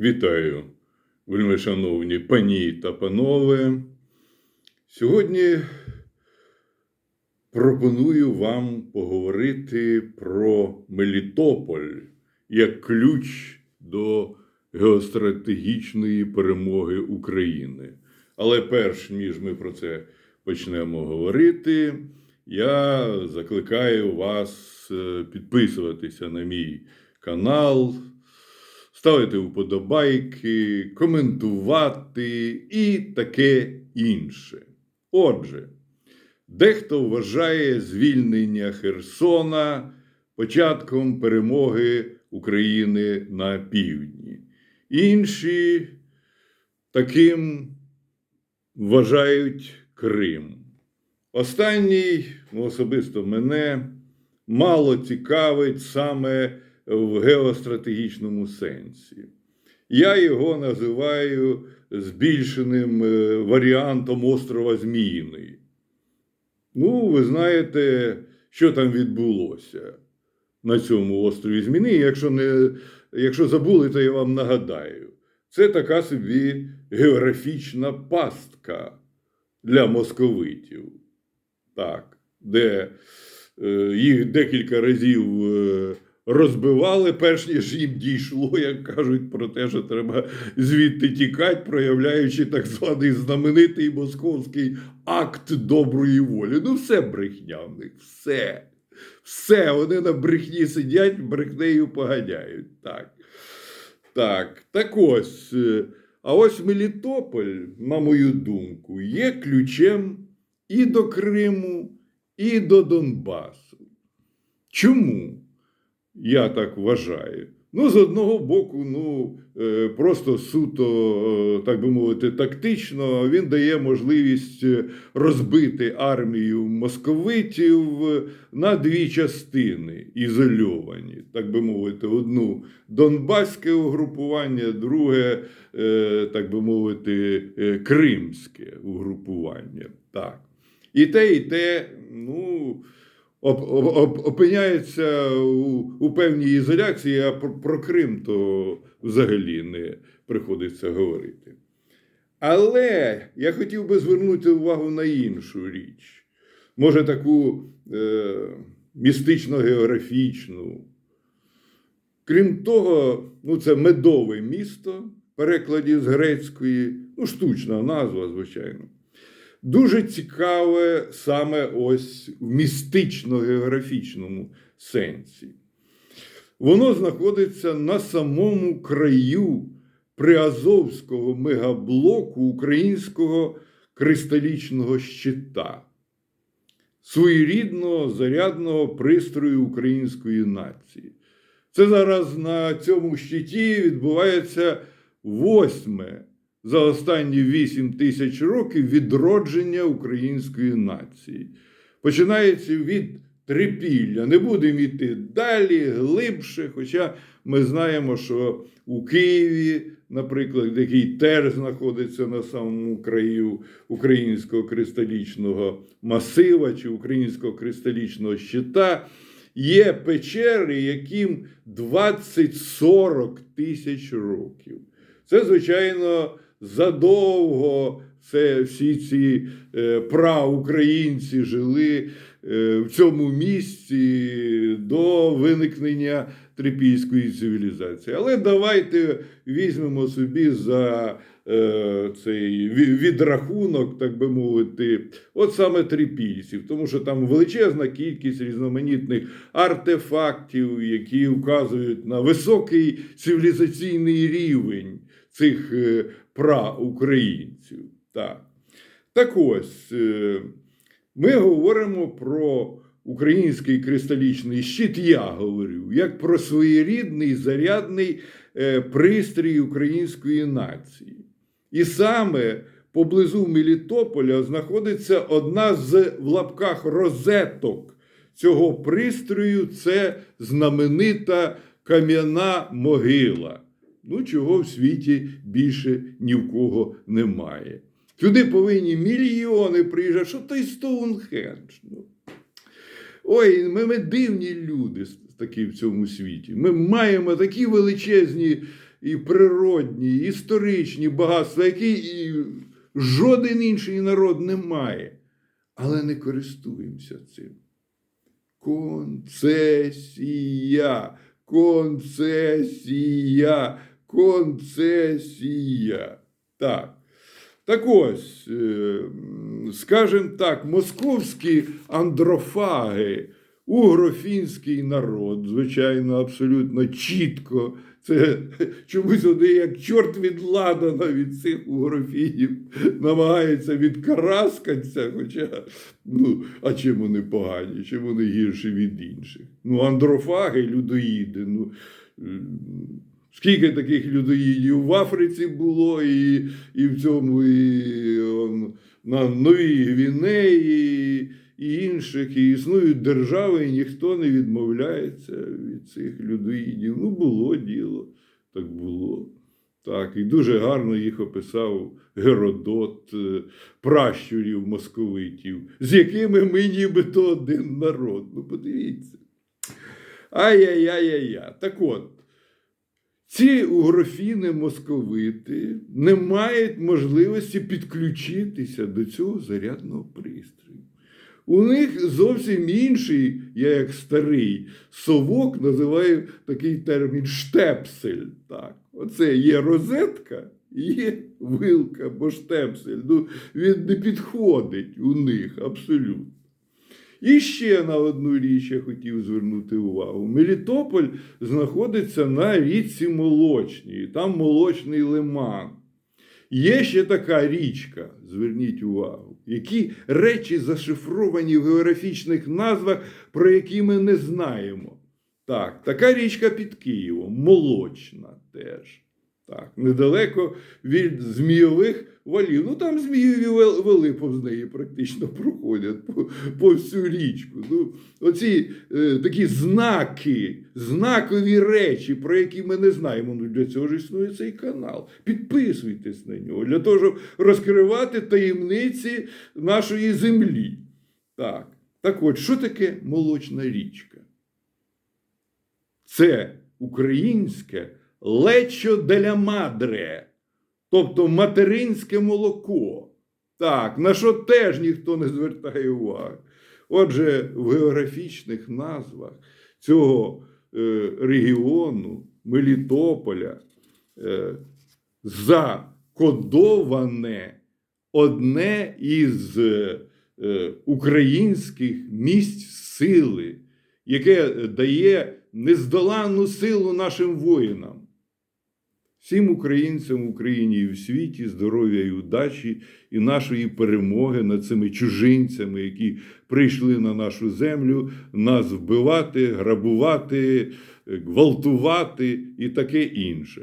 Вітаю, вельмишановні пані та панове. Сьогодні пропоную вам поговорити про Мелітополь як ключ до геостратегічної перемоги України. Але перш ніж ми про це почнемо говорити, я закликаю вас е, підписуватися на мій канал, ставити вподобайки, коментувати і таке інше. Отже, дехто вважає звільнення Херсона початком перемоги України на півдні. Інші таким вважають Крим. Останній, особисто мене, мало цікавить саме в геостратегічному сенсі. Я його називаю збільшеним е, варіантом острова Зміїний. Ну, ви знаєте, що там відбулося на цьому острові Зміни. Якщо, не, якщо забули, то я вам нагадаю. Це така собі географічна пастка для московитів. Так, де е, їх декілька разів е, розбивали, перш ніж їм дійшло, як кажуть, про те, що треба звідти тікати, проявляючи так званий знаменитий московський акт доброї волі. Ну, все брехня в них, все. Все, вони на брехні сидять, брехнею поганяють. Так. Так, так ось. е, А ось Мелітополь, на мою думку, є ключем і до Криму, і до Донбасу. Чому я так вважаю? Ну, з одного боку, ну, е, просто суто, е, так би мовити, тактично, він дає можливість е, розбити армію московитів на дві частини, ізольовані, так би мовити, одну Донбаське угрупування, друге, так би мовити, Кримське угрупування. Так. І те, і те, ну, опиняється у, у певній ізоляції, а про, про Крим то взагалі не приходиться говорити. Але я хотів би звернути увагу на іншу річ. Може, таку е, містично-географічну. Крім того, ну, це медове місто, в перекладі з грецької, ну, штучна назва, звичайно. Дуже цікаве саме ось в містично-географічному сенсі. Воно знаходиться на самому краю приазовського мегаблоку українського кристалічного щита, своєрідного зарядного пристрою української нації. Це зараз на цьому щиті відбувається восьме за останні 8 тисяч років відродження української нації. Починається від трипілля. Не будемо йти далі, глибше. Хоча ми знаємо, що у Києві, наприклад, який теж знаходиться на самому краю українського кристалічного масива чи українського кристалічного щита, є печери, яким 20-40 тисяч років. Це, звичайно, задовго це всі ці е, праукраїнці жили е, в цьому місці до виникнення трипільської цивілізації. Але давайте візьмемо собі за е, цей відрахунок, так би мовити, от саме трипільців, тому що там величезна кількість різноманітних артефактів, які вказують на високий цивілізаційний рівень цих е, праукраїнців. Так. так ось, е, ми говоримо про український кристалічний щит, я говорю, як про своєрідний зарядний е, пристрій української нації. І саме поблизу Мелітополя знаходиться одна з в лапках розеток цього пристрою це знаменита кам'яна могила. Ну, чого в світі більше ні в кого немає. Сюди повинні мільйони приїжджати. Що той Стоунхендж? Ну. Ой, ми, ми дивні люди такі в цьому світі. Ми маємо такі величезні і природні, і історичні багатства, які і жоден інший народ не має. Але не користуємося цим. Концесія, концесія, концесія. Так. Так ось, е, скажімо так, московські андрофаги, угрофінський народ, звичайно, абсолютно чітко. Це чомусь вони, як чорт від ладана від цих угрофінів, намагається відкараскатися, хоча, ну, а чим вони погані, чим вони гірші від інших? Ну, андрофаги, людоїди, ну. Скільки таких людоїдів в Африці було, і, і в цьому і, он, на Новій Гвінеї, і інших, і існують держави, і ніхто не відмовляється від цих людоїдів. Ну, було діло, так було. Так, і дуже гарно їх описав Геродот, е, пращурів московитів, з якими ми нібито один народ. Ну, подивіться. Ай-яй-яй-яй-яй. Так от. Ці угрофіни московити не мають можливості підключитися до цього зарядного пристрою. У них зовсім інший, я як старий совок називаю такий термін штепсель. Так. Оце є розетка, є вилка або штепсель. Ну, він не підходить у них абсолютно. І ще на одну річ я хотів звернути увагу. Мелітополь знаходиться на річці Молочній, там молочний лиман. Є ще така річка, зверніть увагу, які речі зашифровані в географічних назвах, про які ми не знаємо. Так, така річка під Києвом, молочна теж. Так, недалеко від змійових валів. Ну там змієві вали повз неї практично проходять по, по всю річку. Ну, оці е, такі знаки, знакові речі, про які ми не знаємо. Ну, для цього ж існує цей канал. Підписуйтесь на нього, для того, щоб розкривати таємниці нашої землі. Так, так от, що таке молочна річка? Це українське лечо деля мадре, тобто материнське молоко. Так, на що теж ніхто не звертає уваги. Отже, в географічних назвах цього е, регіону Мелітополя е, закодоване одне із е, е, українських місць сили, яке дає нездоланну силу нашим воїнам. Всім українцям в Україні і в світі здоров'я і удачі, і нашої перемоги над цими чужинцями, які прийшли на нашу землю, нас вбивати, грабувати, гвалтувати і таке інше.